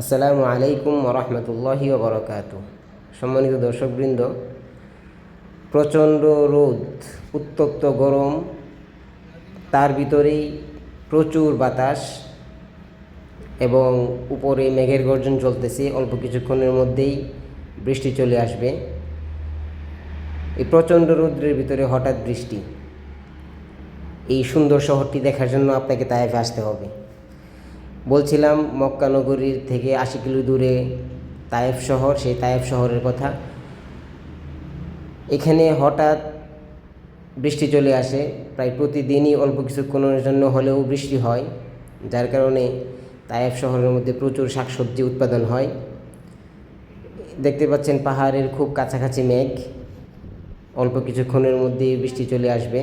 আসসালামু আলাইকুম ওরহমতুল্লাহি ওবরকাত সম্মানিত দর্শকবৃন্দ, প্রচণ্ড রোদ, উত্তপ্ত গরম, তার ভিতরেই প্রচুর বাতাস এবং উপরে মেঘের গর্জন চলতেছে, অল্প কিছুক্ষণের মধ্যেই বৃষ্টি চলে আসবে। এই প্রচণ্ড রৌদ্রের ভিতরে হঠাৎ বৃষ্টি। এই সুন্দর শহরটি দেখার জন্য আপনাকে তায়েফে আসতে হবে। বলছিলাম মক্কা নগরীর থেকে আশি কিলো দূরে তায়েফ শহর, সেই তায়েফ শহরের কথা। এখানে হঠাৎ বৃষ্টি চলে আসে। প্রায় প্রতিদিনই অল্প কিছুক্ষণের জন্য হলেও বৃষ্টি হয়, যার কারণে তায়েফ শহরের মধ্যে প্রচুর শাকসবজি উৎপাদন হয়। দেখতে পাচ্ছেন পাহাড়ের খুব কাছাকাছি মেঘ। অল্প কিছুক্ষণের মধ্যেই বৃষ্টি চলে আসবে।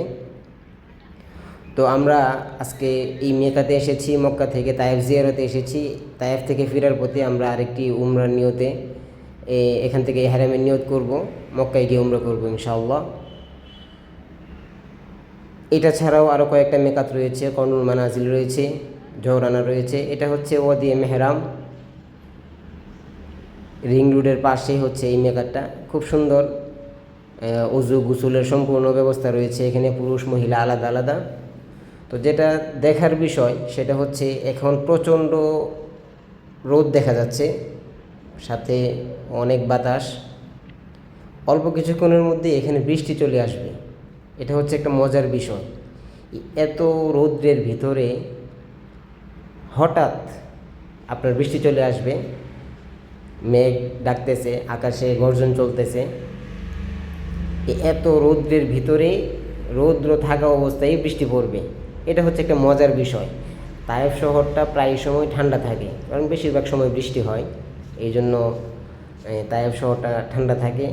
তো আমরা আজকে এই মেকাতে এসেছি, মক্কা থেকে তায়েফ জিয়ারতে এসেছি। তায়েফ থেকে ফেরার পথে আমরা আরেকটি উমরার নিয়তে এখান থেকে হ্যারামের নিয়ত করব, মক্কায় গিয়ে উমরা করব ইনশাআল্লাহ। এটা ছাড়াও আরও কয়েকটা মেকাত রয়েছে, কর্নুল মানাজিল রয়েছে জহরানা রয়েছে। এটা হচ্ছে ওয়াদিয়ে মেহরাম। রিং রোডের পাশেই হচ্ছে এই মেকারটা খুব সুন্দর অজু গুসুলের সম্পূর্ণ ব্যবস্থা রয়েছে। এখানে পুরুষ, মহিলা আলাদা আলাদা। তো যেটা দেখার বিষয় সেটা হচ্ছে এখন প্রচণ্ড রোদ দেখা যাচ্ছে, সাথে অনেক বাতাস। অল্প কিছুক্ষণের মধ্যে এখানে বৃষ্টি চলে আসবে। এটা হচ্ছে একটা মজার বিষয়। এত রৌদ্রের ভিতরে হঠাৎ আপনার বৃষ্টি চলে আসবে, মেঘ ডাকতেছে, আকাশে গর্জন চলতেছে। এত রৌদ্রের ভিতরে রৌদ্র থাকা অবস্থায় বৃষ্টি পড়বে। এটা হচ্ছে একটা মজার বিষয়। তায়েফ শহরটা প্রায় সময় ঠান্ডা থাকে, কারণ বেশিরভাগ সময় বৃষ্টি হয়। এই জন্য তায়েফ শহরটা ঠান্ডা থাকে।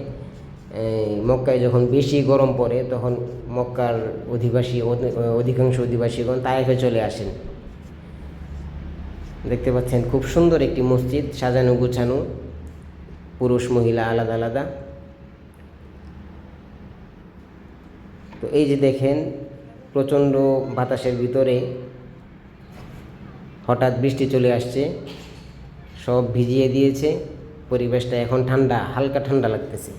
মক্কায় যখন বেশি গরম পড়ে, তখন মক্কার অধিবাসী, অধি- অধিকাংশ অধিবাসীগণ তায়েফে চলে আসেন। দেখতে পাচ্ছেন, খুব সুন্দর একটি মসজিদ, সাজানো গুছানো, পুরুষ, মহিলা আলাদা আলাদা। তো এই যে দেখেন প্রচণ্ড বাতাসের ভিতরে হঠাৎ বৃষ্টি চলে আসছে, সব ভিজিয়ে দিয়েছে, পরিবেশটা এখন ঠান্ডা, হালকা ঠান্ডা লাগতেছে।